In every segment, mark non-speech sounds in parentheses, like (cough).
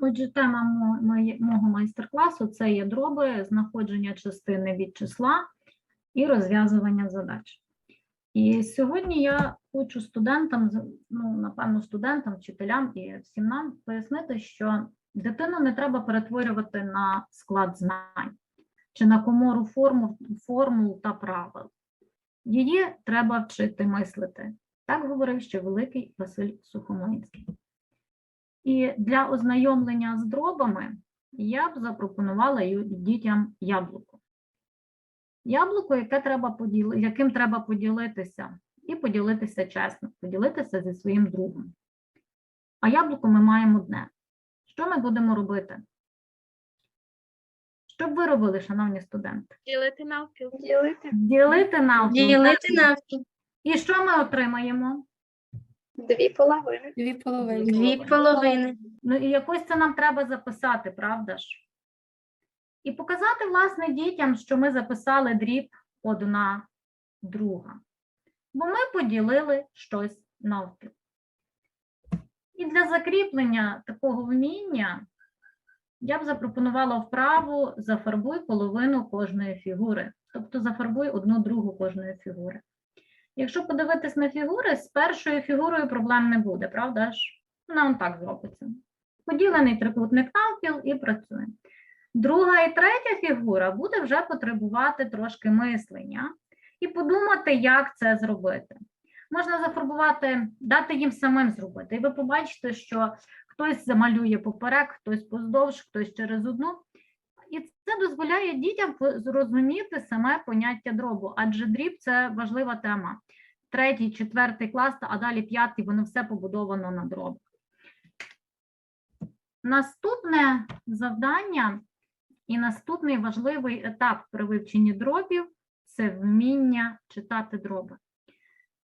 Отже, тема мого майстер-класу це є дроби, знаходження частини від числа і розв'язування задач. І сьогодні я хочу студентам, ну, напевно, студентам, вчителям і всім нам пояснити, що дитину не треба перетворювати на склад знань чи на комору формул, формул та правил. Її треба вчити мислити. Так говорив ще великий Василь Сухомлинський. І для ознайомлення з дробами я б запропонувала дітям яблуко. Яблуко, яке треба поділи, яким треба поділитися, і поділитися чесно, поділитися зі своїм другом. А яблуко ми маємо одне. Що ми будемо робити? Що б ви робили, шановні студенти? Ділити навпіл. Ділити Ділити навпіл. Ділити навпіл. І що ми отримаємо? Дві половини. Дві половини. Дві половини. Ну і якось це нам треба записати, правда ж? І показати, власне, дітям, що ми записали дріб одна друга. Бо ми поділили щось навпіл. І для закріплення такого вміння я б запропонувала вправу зафарбуй половину кожної фігури. Тобто зафарбуй одну другу кожної фігури. Якщо подивитись на фігури, з першою фігурою проблем не буде, правда ж? Вона он так зробиться. Поділений трикутник навпіл і працює. Друга і третя фігура буде вже потребувати трошки мислення і подумати, як це зробити. Можна зафарбувати, дати їм самим зробити. І ви побачите, що хтось замалює поперек, хтось поздовж, хтось через одну. І це дозволяє дітям зрозуміти саме поняття дробу, адже дріб це важлива тема. Третій, четвертий клас, а далі п'ятий, воно все побудовано на дробах. Наступне завдання і наступний важливий етап при вивченні дробів це вміння читати дроби.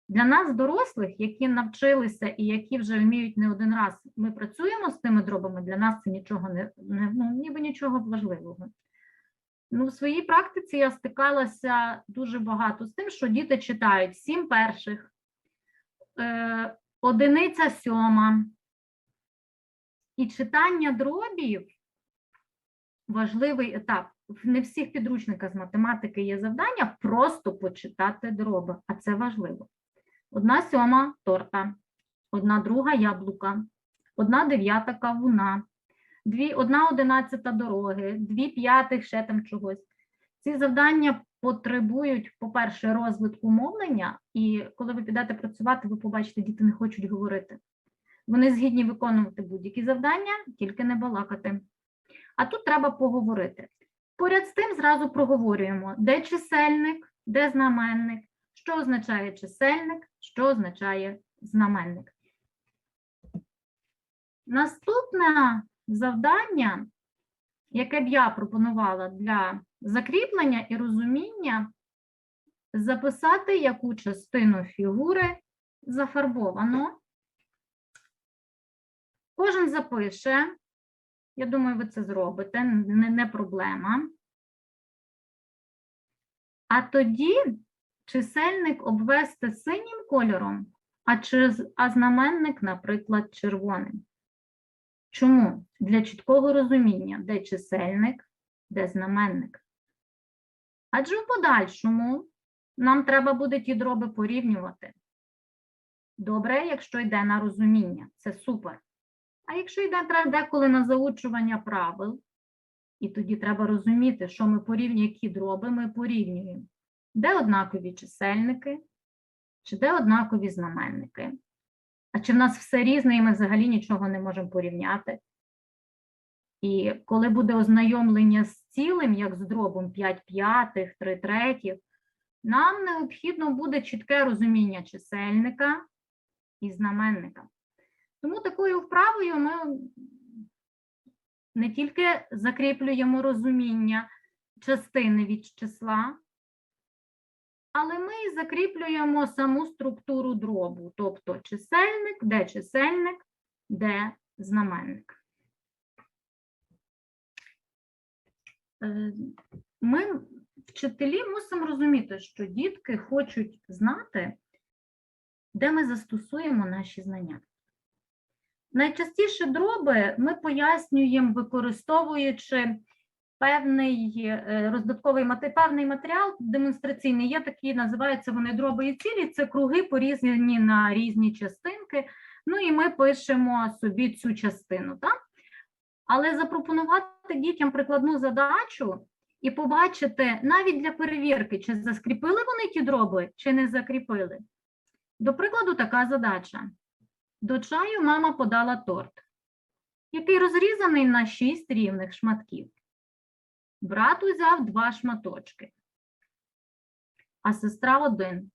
Для нас, дорослих, які навчилися і які вже вміють не один раз, ми працюємо з тими дробами, для нас це нічого не, не ну, ніби нічого важливого. Ну, в своїй практиці я стикалася дуже багато з тим, що діти читають сім перших, е, одиниця сьома. І читання дробів важливий етап. Не всіх підручниках з математики є завдання просто почитати дроби, а це важливо. Одна сьома торта, одна друга яблука, одна дев'ята кавуна, одна одинадцята дороги, дві п'ятих ще там чогось. Ці завдання потребують, по-перше, розвитку мовлення, і коли ви підете працювати, ви побачите, діти не хочуть говорити. Вони згідні виконувати будь-які завдання, тільки не балакати. А тут треба поговорити. Поряд з тим зразу проговорюємо, де чисельник, де знаменник, що означає чисельник, що означає знаменник. Наступне завдання, яке б я пропонувала для закріплення і розуміння, записати, яку частину фігури зафарбовано. Кожен запише. Я думаю, ви це зробите, не, не проблема. А тоді чисельник обвести синім кольором, а, чиз- а знаменник, наприклад, червоним. Чому? Для чіткого розуміння, де чисельник, де знаменник. Адже в подальшому нам треба буде ті дроби порівнювати. Добре, якщо йде на розуміння, це супер. А якщо йде деколи на заучування правил, і тоді треба розуміти, що ми порівнюємо, які дроби ми порівнюємо. Де однакові чисельники, чи де однакові знаменники. А чи в нас все різне, і ми взагалі нічого не можемо порівняти. І коли буде ознайомлення з цілим, як з дробом 5 п'ятих, 3 третіх, нам необхідно буде чітке розуміння чисельника і знаменника. Тому такою вправою ми не тільки закріплюємо розуміння частини від числа, але ми закріплюємо саму структуру дробу, тобто чисельник, де чисельник, де знаменник. Е, Ми, вчителі, мусимо розуміти, що дітки хочуть знати, де ми застосуємо наші знання. Найчастіше дроби ми пояснюємо, використовуючи певний е, роздатковий певний матеріал демонстраційний. Є такі, називаються вони дроби і цілі. Це круги порізані на різні частинки. Ну і ми пишемо собі цю частину. Так? Але запропонувати дітям прикладну задачу і побачити навіть для перевірки, чи заскріпили вони ті дроби, чи не закріпили. До прикладу, така задача. До чаю мама подала торт, який розрізаний на шість рівних шматків. Брат узяв два шматочки, а сестра один.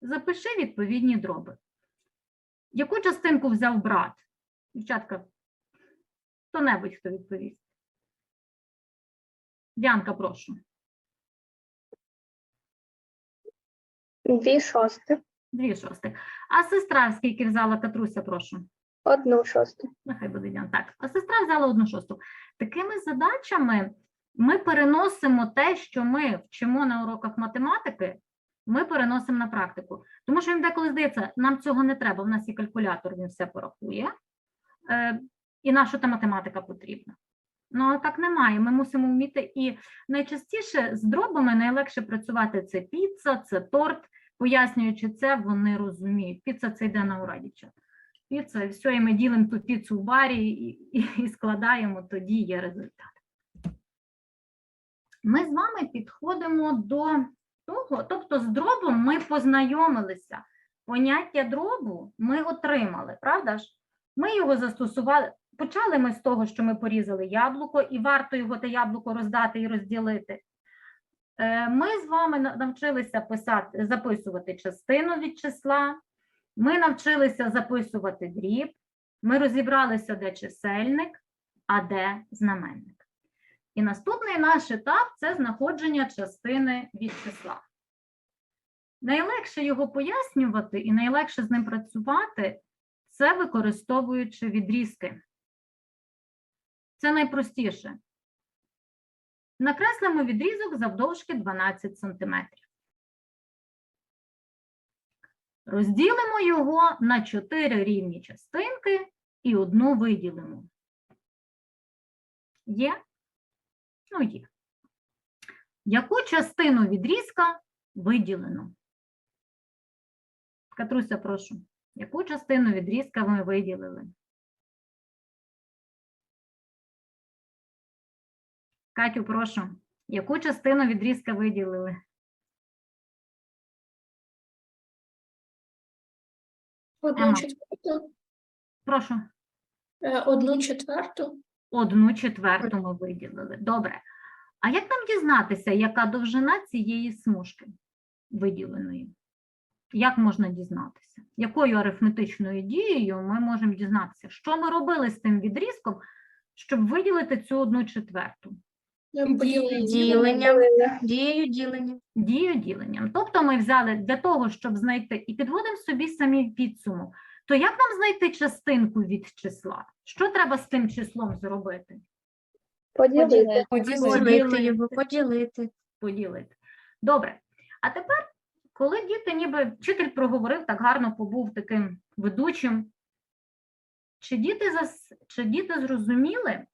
Запиши відповідні дроби. Яку частинку взяв брат? Дівчатка, хто-небудь, хто відповість. Діанка, прошу. Дві шости. Дві шостих. А сестра скільки взяла Катруся, прошу. Одну шосту. Нехай буде Діана. Так, а сестра взяла одну шосту. Такими задачами ми переносимо те, що ми вчимо на уроках математики, ми переносимо на практику. Тому що їм деколи здається, нам цього не треба, в нас є калькулятор, він все порахує. Е, і наша та математика потрібна. Ну, так немає. Ми мусимо вміти. І найчастіше з дробами найлегше працювати це піца, це торт. Пояснюючи це, вони розуміють. Піца це йде на ура, піца, і все, і ми ділимо ту піцу в барі і, і, і складаємо, тоді є результат. Ми з вами підходимо до того, тобто з дробом ми познайомилися. Поняття дробу ми отримали, правда ж? Ми його застосували. Почали ми з того, що ми порізали яблуко, і варто його те яблуко роздати і розділити. Е, Ми з вами навчилися писати, записувати частину від числа, ми навчилися записувати дріб, ми розібралися, де чисельник, а де знаменник. І наступний наш етап це знаходження частини від числа. Найлегше його пояснювати і найлегше з ним працювати це використовуючи відрізки. Це найпростіше. Накреслимо відрізок завдовжки 12 см. Розділимо його на чотири рівні частинки і одну виділимо. Є? Ну, є. Яку частину відрізка виділено? Катруся, прошу. Яку частину відрізка ми виділили? Катю, прошу. Яку частину відрізка виділили? Одну четверту. Прошу. Е, Одну четверту. Одну четверту ми виділили. Добре. А як нам дізнатися, яка довжина цієї смужки виділеної? Як можна дізнатися? Якою арифметичною дією ми можемо дізнатися, що ми робили з тим відрізком, щоб виділити цю одну четверту? Поділити. Ділення. Дією ділення. Дію діленням. Тобто ми взяли для того, щоб знайти, і підводимо собі самі підсумок. То як нам знайти частинку від числа? Що треба з тим числом зробити? Поділити. Поділити його, поділити. поділити. Добре. А тепер, коли діти, ніби вчитель проговорив, так гарно побув таким ведучим, чи діти, зас... чи діти зрозуміли,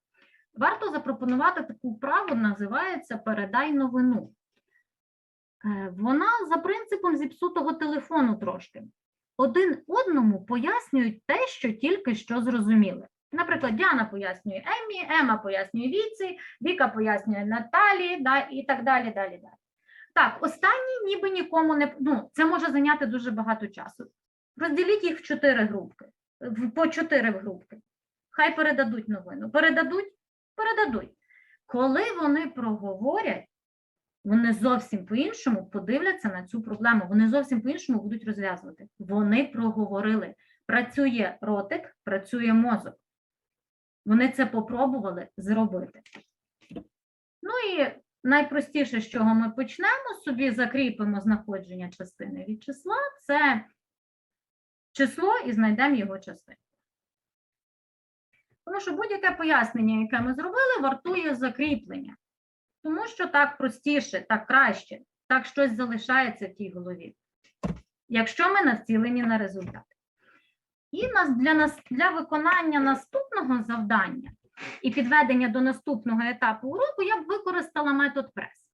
варто запропонувати таку вправу, називається Передай новину. Е, Вона за принципом зіпсутого телефону трошки. Один одному пояснюють те, що тільки що зрозуміли. Наприклад, Діана пояснює Емі, Ема пояснює Віці, Віка пояснює Наталі, да, і так далі, далі, далі. Так, останні ніби нікому не ну, це може зайняти дуже багато часу. Розділіть їх в чотири групки, в- по чотири групки. Хай передадуть новину. Передадуть? Передадуть. Коли вони проговорять, вони зовсім по-іншому подивляться на цю проблему. Вони зовсім по-іншому будуть розв'язувати. Вони проговорили. Працює ротик, працює мозок. Вони це попробували зробити. Ну і найпростіше, з чого ми почнемо, собі закріпимо знаходження частини від числа, це число і знайдемо його частину. Тому що будь-яке пояснення, яке ми зробили, вартує закріплення. Тому що так простіше, так краще, так щось залишається в тій голові. Якщо ми націлені на результат. І для нас для виконання наступного завдання і підведення до наступного етапу уроку я б використала метод прес.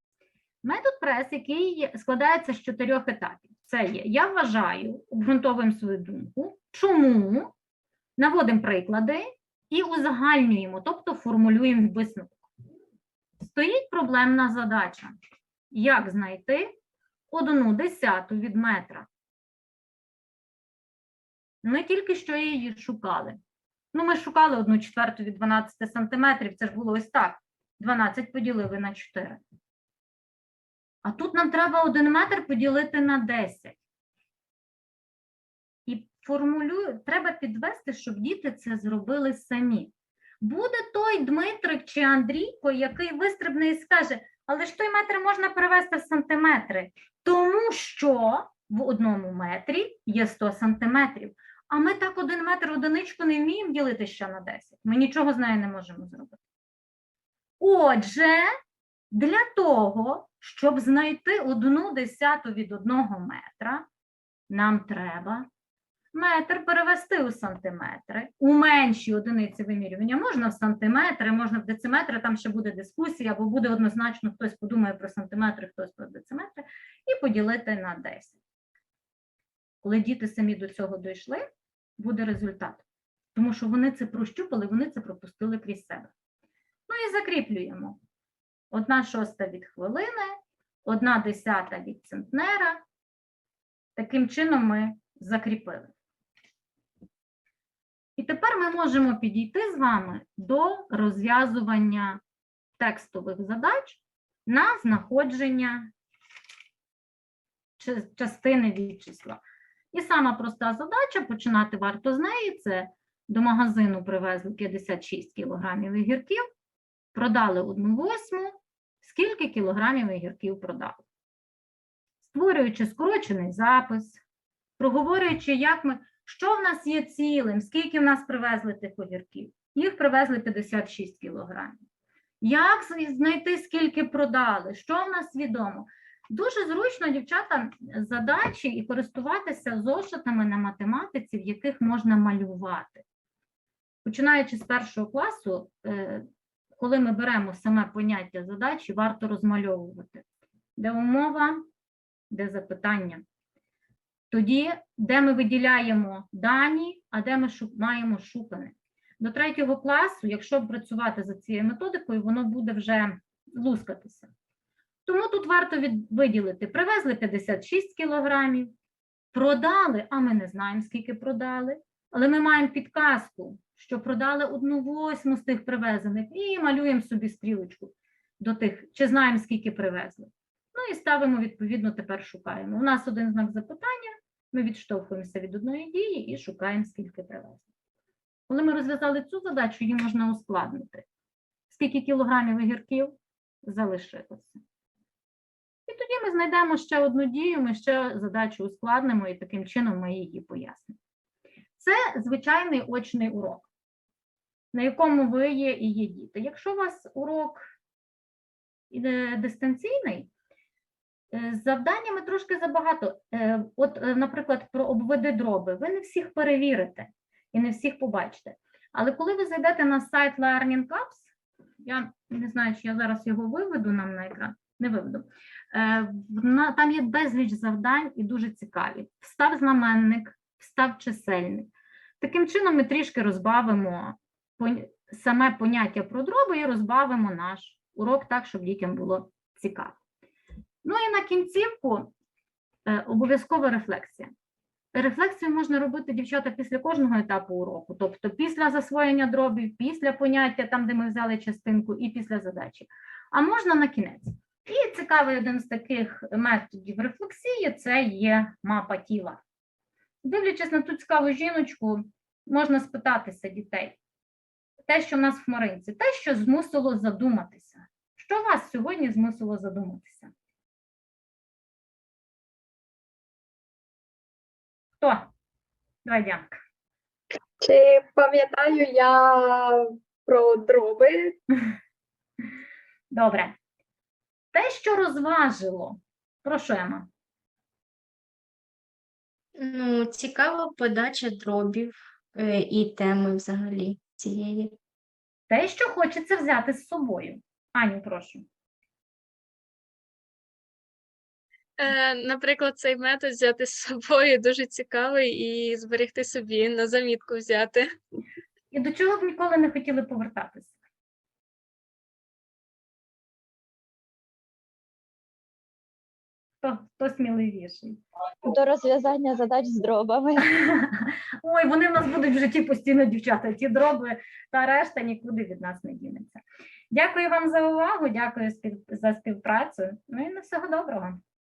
Метод прес, який складається з чотирьох етапів. Це є я вважаю, обґрунтовуємо свою думку, чому наводимо приклади і узагальнюємо, тобто формулюємо висновок. Стоїть проблемна задача. Як знайти одну десяту від метра? Ми тільки що її шукали. Ну, ми шукали одну четверту від 12 сантиметрів, це ж було ось так. 12 поділили на 4. А тут нам треба один метр поділити на 10. І формулюю, треба підвести, щоб діти це зробили самі. Буде той Дмитрик чи Андрійко, який вистрибне і скаже, але ж той метр можна перевести в сантиметри, тому що в одному метрі є 100 сантиметрів. А ми так один метр одиничку не вміємо ділити ще на 10. Ми нічого з нею не можемо зробити. Отже, для того, щоб знайти одну десяту від одного метра, нам треба метр перевести у сантиметри. У менші одиниці вимірювання можна в сантиметри, можна в дециметри, там ще буде дискусія, або буде однозначно, хтось подумає про сантиметри, хтось про дециметри, і поділити на 10. Коли діти самі до цього дійшли, буде результат. Тому що вони це прощупали, вони це пропустили крізь себе. Ну і закріплюємо. Одна шоста від хвилини, одна десята від центнера. Таким чином ми закріпили. І тепер ми можемо підійти з вами до розв'язування текстових задач на знаходження частини від числа. І сама проста задача, починати варто з неї, це до магазину привезли 56 кілограмів огірків, продали одну восьму, скільки кілограмів огірків продали. Створюючи скорочений запис, проговорюючи, як ми, що в нас є цілим, скільки в нас привезли тих огірків. Їх привезли 56 кілограмів. Як знайти, скільки продали, що в нас відомо? Дуже зручно, дівчата, задачі і користуватися зошитами на математиці, в яких можна малювати. Починаючи з першого класу, е, коли ми беремо саме поняття задачі, варто розмальовувати, де умова, де запитання. Тоді, де ми виділяємо дані, а де ми шу- маємо шукане. До третього класу, якщо працювати за цією методикою, воно буде вже лускатися. Тому тут варто від, виділити: привезли 56 кілограмів, продали, а ми не знаємо, скільки продали, але ми маємо підказку, що продали одну восьму з тих привезених, і малюємо собі стрілочку до тих, чи знаємо, скільки привезли. Ну і ставимо, відповідно, тепер шукаємо. У нас один знак запитання, ми відштовхуємося від одної дії і шукаємо, скільки привезли. Коли ми розв'язали цю задачу, її можна ускладнити. Скільки кілограмів огірків залишилося. І тоді ми знайдемо ще одну дію, ми ще задачу ускладнимо, і таким чином ми її пояснимо. Це звичайний очний урок, на якому ви є і є діти. Якщо у вас урок іде дистанційний, е, з завданнями трошки забагато. Е, От, е, наприклад, про обведи дроби, ви не всіх перевірите і не всіх побачите. Але коли ви зайдете на сайт Learning Cups, я не знаю, чи я зараз його виведу нам на екран, не виведу. Е, Там є безліч завдань і дуже цікаві. Встав знаменник, встав чисельник. Таким чином ми трішки розбавимо саме поняття про дроби і розбавимо наш урок так, щоб дітям було цікаво. Ну і на кінцівку е, обов'язкова рефлексія. Рефлексію можна робити, дівчата, після кожного етапу уроку, тобто після засвоєння дробів, після поняття, там, де ми взяли частинку, і після задачі. А можна на кінець. І цікавий один з таких методів рефлексії це є мапа тіла. Дивлячись на ту цікаву жіночку, можна спитатися дітей. Те, що в нас в хмаринці, те, що змусило задуматися. Що вас сьогодні змусило задуматися? Хто? Давай, Діанка. Чи пам'ятаю я про дроби? (laughs) Добре. Те, що розважило, прошу Ема. Ну, цікава подача дробів е, і теми взагалі цієї. Те, що хочеться взяти з собою. Аню, прошу. Е, Наприклад, цей метод взяти з собою (laughs) дуже цікавий і зберегти собі на замітку взяти. І до чого б ніколи не хотіли повертатися? Хто, хто сміливіший? До розв'язання задач з дробами. (laughs) Ой, вони в нас будуть в житті постійно, дівчата. Ті дроби та решта нікуди від нас не дінеться. Дякую вам за увагу, дякую спів- за співпрацю. Ну і на всього доброго.